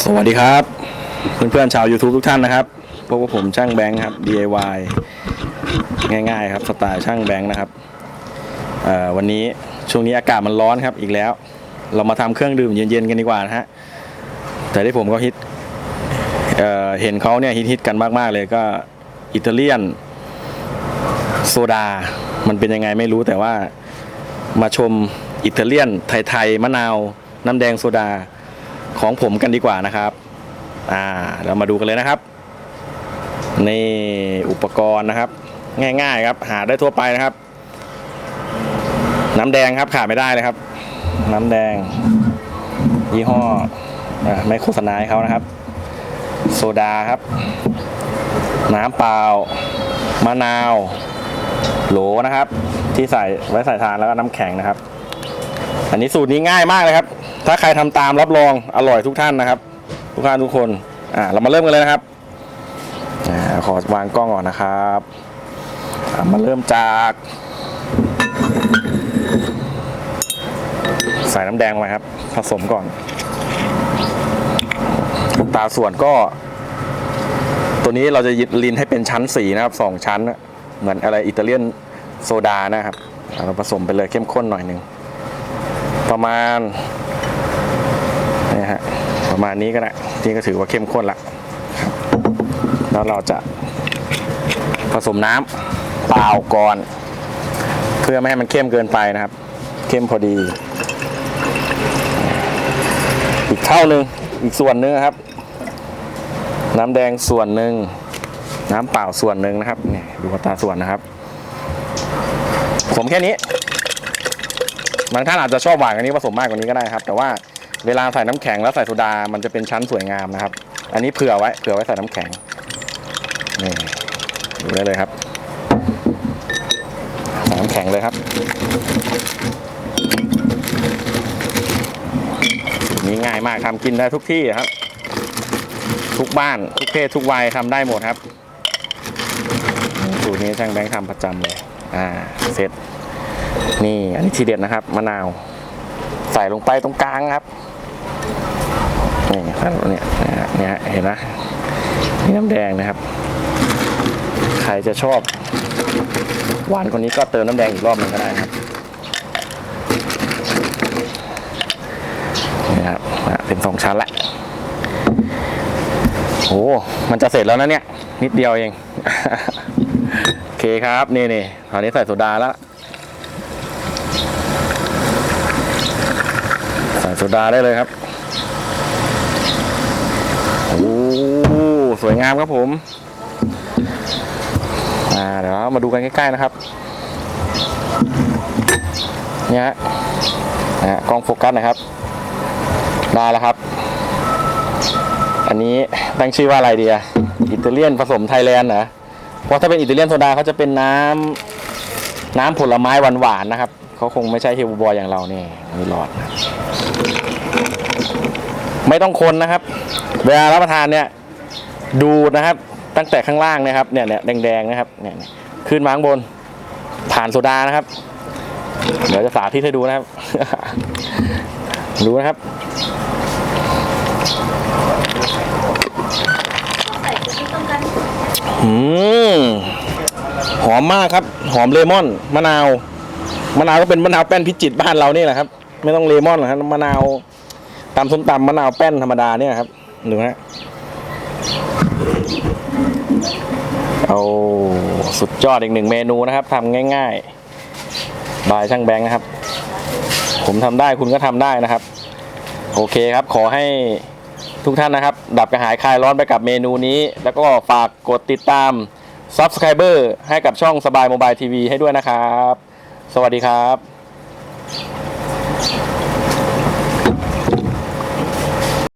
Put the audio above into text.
สวัสดีครับ เพื่อนๆชาว YouTube ทุกท่านนะครับพบกับผมช่างแบงค์ครับ DIY ง่ายๆครับสไตล์ช่างแบงค์นะครับวันนี้ช่วงนี้อากาศมันร้อนครับอีกแล้ว เรามาทำเครื่องดื่มเย็นๆกันดีกว่านะฮะแต่ที่ผมก็ฮิตเเห็นเขาเนี่ยฮิตๆกันมากๆเลยก็อิตาเลียนโซดา มันเป็นยังไงไม่รู้แต่ว่ามาชมอิตาเลียนไทยๆมะนาวน้ำแดงโซดา ของผมกันดีกว่านะครับ อ่า เรามาดูกันเลยนะครับ นี่อุปกรณ์นะครับ ง่ายๆครับ หาได้ทั่วไปนะครับ น้ำแดงครับขาดไม่ได้เลยครับ น้ำแดง ยี่ห้ออไม่โฆษณาให้เขานะครับ โซดาครับ น้ำเปล่ามะนาว โหลนะครับ ที่ใส่ไว้ใส่ทานแล้วก็น้ำแข็งนะครับ อันนี้สูตรนี้ง่ายมากเลยครับ ถ้าใครทำตามรับรองอร่อยทุกท่านนะครับ ทุกท่านทุกคนอ่าเรามาเริ่มกันเลยนะครับอ่าขอวางกล้องก่อนนะครับอ่ามาเริ่มจาก ใส่น้ำแดงไปครับผสมก่อนตาส่วนก็ ตัวนี้เราจะยึดลินให้เป็นชั้นสีนะครับสองชั้น เหมือนอะไรอิตาเลียนโซดานะครับ เราผสมไปเลยเข้มข้นหน่อยหนึ่งประมาณ ประมาณนี้ก็ได้นี่ก็ถือว่าเข้มข้นละแล้วเราจะผสมน้ำเปล่าก่อน เพื่อไม่ให้มันเข้มเกินไปนะครับ เข้มพอดี อีกเท่าหนึ่งอีกส่วนนึงครับ น้ำแดงส่วนหนึ่งน้ำเปล่าส่วนหนึ่งนะครับนี่ดูอัตาส่วนนะครับ ผมแค่นี้บางท่านอาจจะชอบหวานกว่านี้ผสมมากกว่านี้ก็ได้ครับ แต่ว่า เวลาใส่น้ำแข็งแล้วใส่โซดา มันจะเป็นชั้นสวยงามนะครับ อันนี้เผื่อไว้เผื่อไว้ใส่น้ำแข็งนี่ดูได้เลยครับใส่น้ำแข็งเลยครับนี่ง่ายมากทำกินได้ทุกที่ครับ ทุกบ้านทุกเพศทุกวัยทำได้หมดครับสูตรนี้ช่างแบงค์ทำประจำเลยอ่าเสร็จนี่อันนี้ทีเด็ดนะครับมะนาว ใส่ลงไปตรงกลางครับ นี่ครับเนี่ยนะเนี่ยเห็นไหมนี่น้ำแดงนะครับ ใครจะชอบ หวานกว่านี้ก็เติมน้ำแดงอีกรอบหนึ่งก็ได้นะครับนี่ครับเป็นสองชั้นละโอ้มันจะเสร็จแล้วนะเนี่ย นิดเดียวเองโอเคครับนี่นี่ตอนนี้ใส่โซดาแล้วใส่โซดาได้เลยครับ โอ้ สวยงามครับผมอ่าเดี๋ยวมาดูกันใกล้ๆนะครับเนี่ยฮะนะกล้องโฟกัสนะครับ ได้แล้วครับ อันนี้ตั้งชื่อว่าอะไรดีอะอิตาเลียนผสมไทยแลนด์เหรอเพราะถ้าเป็นอิตาเลียนโซดาเขาจะเป็นน้ำน้ำผลไม้หวานๆนะครับเขาคงไม่ใช่เฮลบอยอย่างเราเนี่ยมีหลอด ไม่ต้องคนนะครับ เวลารับประทานเนี่ย ดูนะครับ ตั้งแต่ข้างล่างนะครับเนี่ยเนี่ยแดงๆนะครับเนี่ยขึ้นมาข้างบนผ่านโซดานะครับ เดี๋ยวจะสาธิตให้ดูนะครับ ดูนะครับอืมหอมมากครับ หอมเลมอน มะนาว มะนาวก็เป็นมะนาวแป้นพิจิตบ้านเรานี่แหละครับ ไม่ต้องเลมอนหรอกครับมะนาวตำส้มตำมะนาวแป้นธรรมดาเนี่ยครับดูฮะ เอาสุดยอดอีกหนึ่งเมนูนะครับทำง่ายๆ บายช่างแบงค์นะครับ ผมทำได้คุณก็ทำได้นะครับ โอเคครับขอให้ทุกท่านนะครับ ดับกระหายคลายร้อนไปกับเมนูนี้ แล้วก็ฝากกดติดตาม Subscriber ให้กับช่องสบายโมบายทีวีให้ด้วยนะครับ สวัสดีครับ